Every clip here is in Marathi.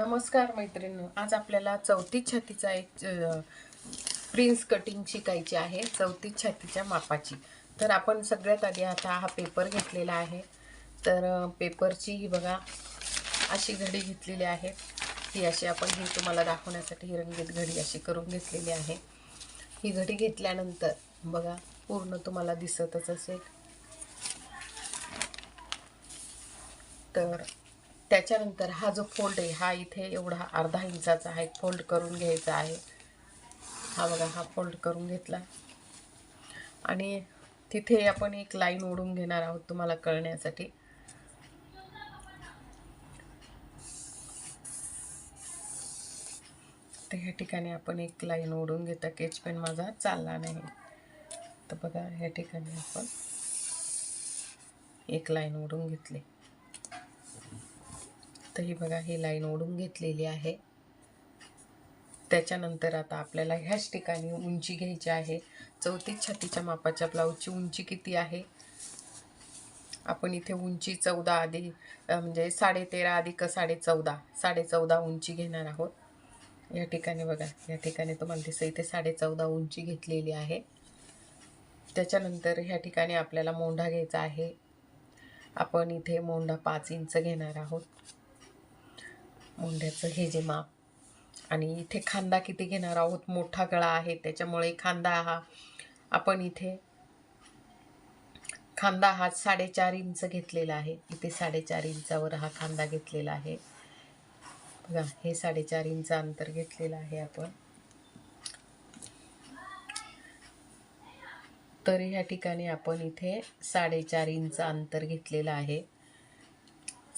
नमस्कार मैत्रिणी. आज आपल्याला चौथी छातीचा एक प्रिन्स कटिंग शिकायची आहे चौथी छातीच्या मापाची. तर आपण सगळ्यात आधी आता हा पेपर घेतलेला आहे. तर पेपरची ही बघा अशी घडी घेतलेली आहे. ही अशी आपण ही तुम्हाला दाखवण्यासाठी ही रंगीत घडी अशी करून घेतलेली आहे. ही घडी घेतल्यानंतर बघा पूर्ण तुम्हाला दिसतच असेल. तर त्याच्यानंतर हा जो फोल्ड आहे हा इथे एवढा अर्धा इंचाचा आहे फोल्ड करून घ्यायचा आहे. हा बघा हा फोल्ड करून घेतला. आणि तिथे आपण एक लाईन ओढून घेणार आहोत तुम्हाला कळण्यासाठी. तर ह्या ठिकाणी आपण एक लाईन ओढून घेता. केच पेन माझा चालला नाही. तर बघा ह्या ठिकाणी आपण एक लाईन ओढून घेतली. तर ही बघा ही लाईन ओढून घेतलेली आहे. त्याच्यानंतर आता आपल्याला ह्याच ठिकाणी उंची घ्यायची आहे. चौतीस छातीच्या मापाच्या ब्लाऊजची उंची किती आहे? आपण इथे उंची चौदा आधी म्हणजे साडे तेरा अधिक साडे चौदा साडे चौदा उंची घेणार आहोत. या ठिकाणी बघा या ठिकाणी तुम्हाला दिसतं इथे साडे चौदा उंची घेतलेली आहे. त्याच्यानंतर ह्या ठिकाणी आपल्याला मोंढा घ्यायचा आहे. आपण इथे मोंढा पाच इंच घेणार आहोत. मुंड्याचं हे जे माप. आणि इथे खांदा किती घेणार आहोत? मोठा गळा आहे त्याच्यामुळे खांदा हा आपण इथे खांदा हा साडेचार इंच घेतलेला आहे. इथे साडेचार इंचावर हा खांदा घेतलेला आहे. बघा हे साडेचार इंच अंतर घेतलेलं आहे आपण. तर ह्या ठिकाणी आपण इथे साडेचार इंच अंतर घेतलेलं आहे.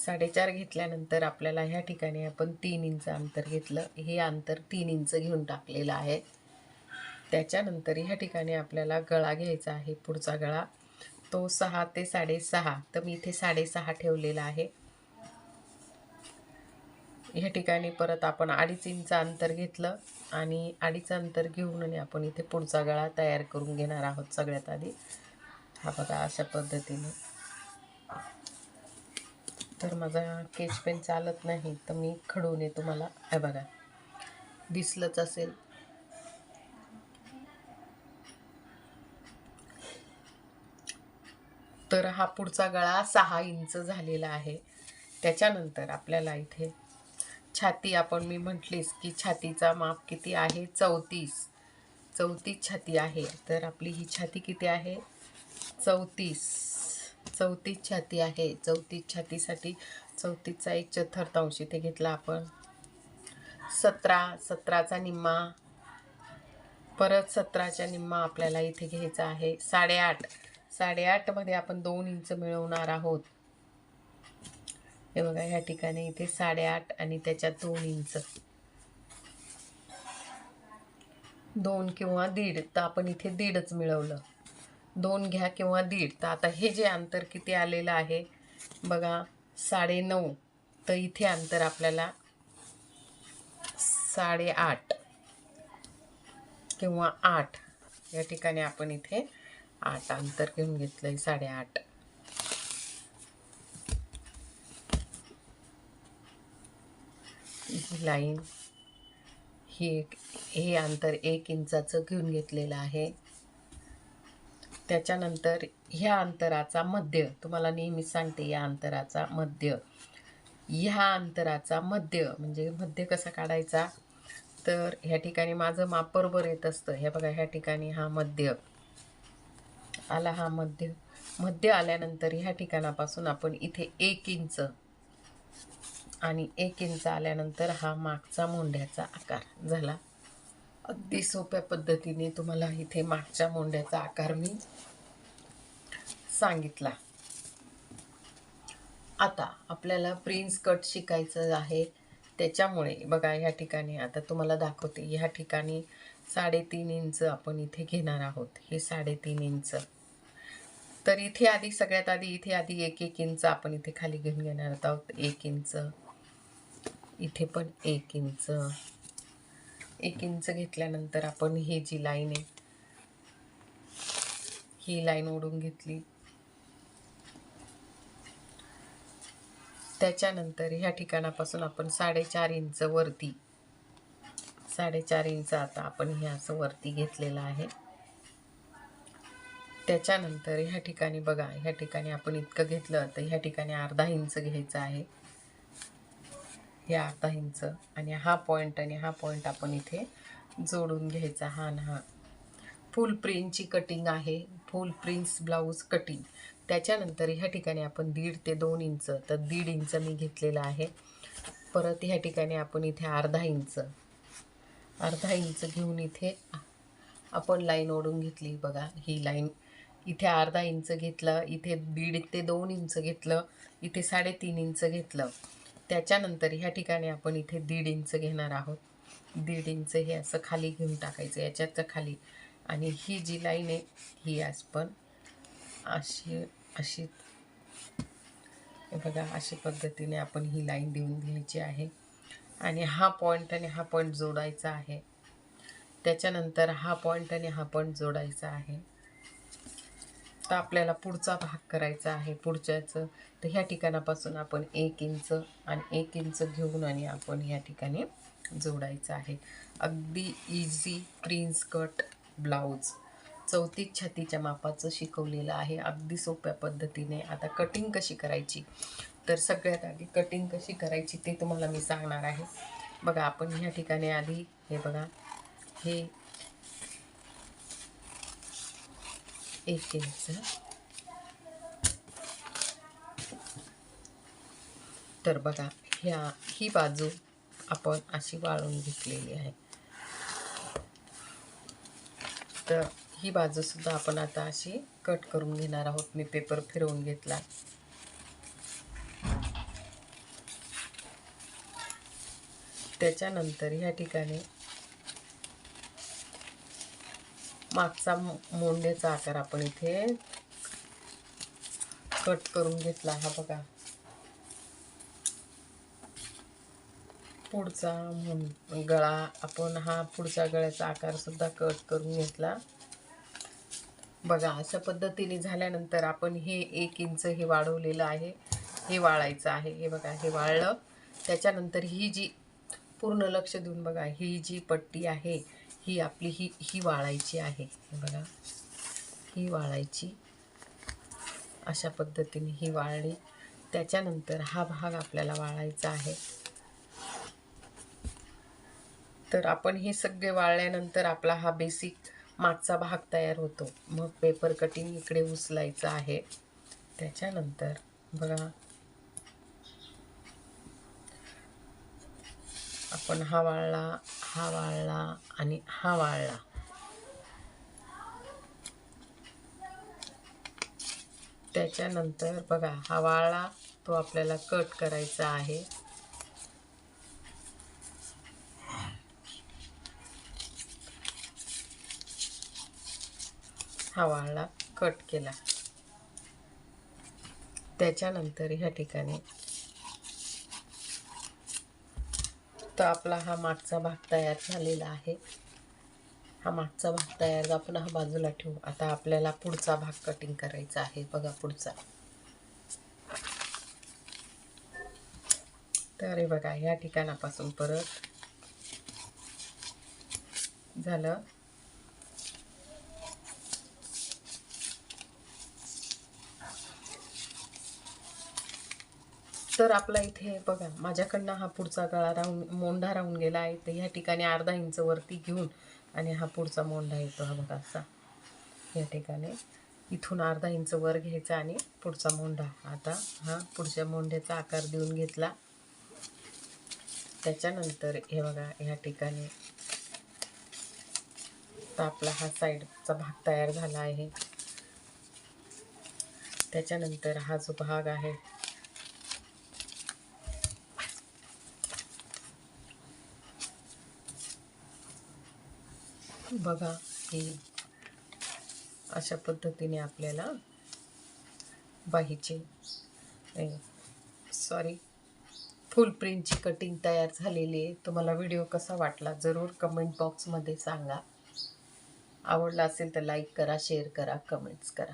साडेचार घेतल्यानंतर आपल्याला ह्या ठिकाणी आपण तीन इंच अंतर घेतलं. हे अंतर तीन इंच घेऊन टाकलेलं आहे. त्याच्यानंतर ह्या ठिकाणी आपल्याला गळा घ्यायचा आहे पुढचा गळा. तो सहा ते साडेसहा तर मी इथे साडेसहा ठेवलेला आहे. ह्या ठिकाणी परत आपण अडीच इंच अंतर घेतलं आणि अडीच अंतर घेऊन आणि आपण इथे पुढचा गळा तयार करून घेणार आहोत सगळ्यात आधी. हा बघा अशा पद्धतीने. तर माझा केच पेन चालत नाही तर मी खडून तुम्हाला हे बघा. दिसलंच असेल. तर हा पुढचा गळा सहा इंच झालेला आहे. त्याच्यानंतर आपल्याला इथे छाती आपण मी म्हटलीस की छातीचा माप किती आहे? चौतीस. चौतीस छाती आहे. तर आपली ही छाती किती आहे? चौतीस. चौतीस छाती आहे. चौतीस छातीसाठी चौतीसचा एक चतुर्थांश इथे घेतला आपण. सतरा सतराचा निम्मा. परत सतराच्या निम्मा आपल्याला इथे घ्यायचा आहे. साडेआठ. साडेआठमध्ये आपण दोन इंच मिळवणार आहोत. हे बघा ह्या ठिकाणी इथे साडेआठ आणि त्याच्यात दोन इंच. दोन किंवा दीड. तर आपण इथे दीडच मिळवलं. दोन घ्या किंवा दीड. तर आता हे जे अंतर किती आलेलं आहे बघा साडे नऊ. तर इथे अंतर आपल्याला साडेआठ किंवा आठ. या ठिकाणी आपण इथे आठ अंतर घेऊन घेतलं आहे साडेआठ ही लाईन ही एक हे अंतर एक इंचाचं घेऊन घेतलेलं आहे. त्याच्यानंतर ह्या अंतराचा मध्य. तुम्हाला नेहमी सांगते या अंतराचा मध्य. ह्या अंतराचा मध्य म्हणजे मध्य कसा काढायचा? तर ह्या ठिकाणी माझं माप बरोबर येत असतं. हे बघा ह्या ठिकाणी हा मध्य. आला हा मध्य. मध्य आल्यानंतर ह्या ठिकाणापासून आपण इथे एक इंच आणि एक इंच आल्यानंतर हा मागचा मोंढ्याचा आकार झाला. अगदी सोप्या पद्धतीने तुम्हाला इथे मागच्या मोंड्याचा आकार मी सांगितला. आता आपल्याला प्रिन्स कट शिकायचं आहे. त्याच्यामुळे बघा ह्या ठिकाणी आता तुम्हाला दाखवते. ह्या ठिकाणी साडेतीन इंच आपण इथे घेणार आहोत. हे साडेतीन इंच. तर इथे आधी सगळ्यात आधी इथे आधी एक एक इंच आपण इथे खाली घेऊन घेणार आहोत. एक इंच. इथे पण एक इंच. एक इंच घेतल्यानंतर आपण ही जी लाईन आहे ही लाईन ओढून घेतली. त्याच्यानंतर ह्या ठिकाणापासून आपण साडेचार इंच वरती साडेचार इंच आता आपण हे असं वरती घेतलेलं आहे. त्याच्यानंतर ह्या ठिकाणी बघा ह्या ठिकाणी आपण इतकं घेतलं तर ह्या ठिकाणी अर्धा इंच घ्यायचं आहे. हे अर्धा इंच आणि हा पॉईंट आणि हा पॉईंट आपण इथे जोडून घ्यायचा हा ना हा. फुल प्रिंटची कटिंग आहे. फुल प्रिंट्स ब्लाऊज कटिंग त्याच्यानंतर ह्या ठिकाणी आपण दीड ते दोन इंच तर दीड इंच मी घेतलेलं आहे. परत ह्या ठिकाणी आपण इथे अर्धा इंच अर्धा इंच घेऊन इथे आपण लाईन ओढून घेतली बघा ही लाईन इथे अर्धा इंच घेतलं इथे दीड ते दोन इंच घेतलं इथे साडेतीन इंच घेतलं. त्याच्यानंतर ह्या ठिकाणी आपण इथे दीड इंच घेणार आहोत. दीड इंच हे असं खाली घेऊन टाकायचं याच्यात खाली. आणि ही जी लाईन आहे ही आज पण अशी अशी बघा अशा पद्धतीने आपण ही लाईन देऊन घ्यायची आहे. आणि हा पॉईंट आणि हा पॉईंट जोडायचा आहे. त्याच्यानंतर हा पॉईंट आणि हा पॉईंट जोडायचा आहे. तर आपल्याला पुढचा भाग करायचा आहे पुढच्याचं. तर ह्या ठिकाणापासून आपण एक इंच आणि एक इंच घेऊन आणि आपण ह्या ठिकाणी जोडायचं आहे. अगदी इझी प्रिन्स कट ब्लाऊज. चौथी छातीच्या मापाचं शिकवलेलं आहे. अगदी सोप्या पद्धतीने. आता कटिंग कशी करायची? तर सगळ्यात आधी कटिंग कशी करायची ते तुम्हाला मी सांगणार आहे. बघा आपण ह्या ठिकाणी आधी हे बघा हे एक इंच तर बघा ह्या ही बाजू आपण अशी वाळून घेतलेली आहे. तर ही बाजूसुद्धा आपण आता अशी कट करून घेणार आहोत. मी पेपर फिरवून घेतला. त्याच्यानंतर ह्या ठिकाणी मागचा मोंड्याचा आकार आपण इथे कट करून घेतला हा बघा. पुढचा गळा आपण हा पुढच्या गळ्याचा आकार सुद्धा कट करून घेतला. बघा अशा पद्धतीने झाल्यानंतर आपण हे एक इंच हे वाढवलेलं आहे. हे वाळायचं आहे. हे बघा हे वाळलं. त्याच्यानंतर ही जी पूर्ण लक्ष देऊन बघा ही जी पट्टी आहे ही आपली ही ही वाळायची आहे. बघा. ही वाळायची. अशा पद्धतीने ही वाळली. त्याच्यानंतर हा भाग आपल्याला वाळायचा आहे. तर आपण हे सगळे वाळल्यानंतर आपला हा बेसिक मागचा भाग तयार होतो. मग पेपर कटिंग इकडे उचलायचं आहे. त्याच्यानंतर बघा. आपण हा वाळला हा वाळला आणि हा वाळला. त्याच्यानंतर बघा हा वाळला तो आपल्याला कट करायचा आहे. हा वाळला कट केला. त्याच्यानंतर ह्या ठिकाणी तर आपला हा मागचा भाग तयार झालेला आहे. हा मागचा भाग तयार आपण हा बाजूला ठेवू. आता आपल्याला पुढचा भाग कटिंग करायचा आहे. बघा पुढचा. तर बघा ह्या ठिकाणापासून परत झालं. तर आपला इथे बघा माझ्याकडनं हा पुढचा गळा राहून मोंढा राहून गेला आहे. तर ह्या ठिकाणी अर्धा इंच वरती घेऊन आणि हा पुढचा मोंढा येतो हा बघा असा. या ठिकाणी. इथून अर्धा इंच वर घ्यायचा आणि पुढचा मोंढा. आता हा पुढच्या मोंढ्याचा आकार देऊन घेतला. त्याच्यानंतर हे बघा ह्या ठिकाणी. तर आपला हा साईडचा भाग तयार झाला आहे. त्याच्यानंतर हा जो भाग आहे बघा की अशा पद्धतीने आपल्याला बाहीची सॉरी फुल प्रिंटची कटिंग तयार झालेली आहे. तुम्हाला व्हिडिओ कसा वाटला जरूर कमेंट बॉक्समध्ये सांगा. आवडला असेल तर लाईक करा शेअर करा कमेंट्स करा.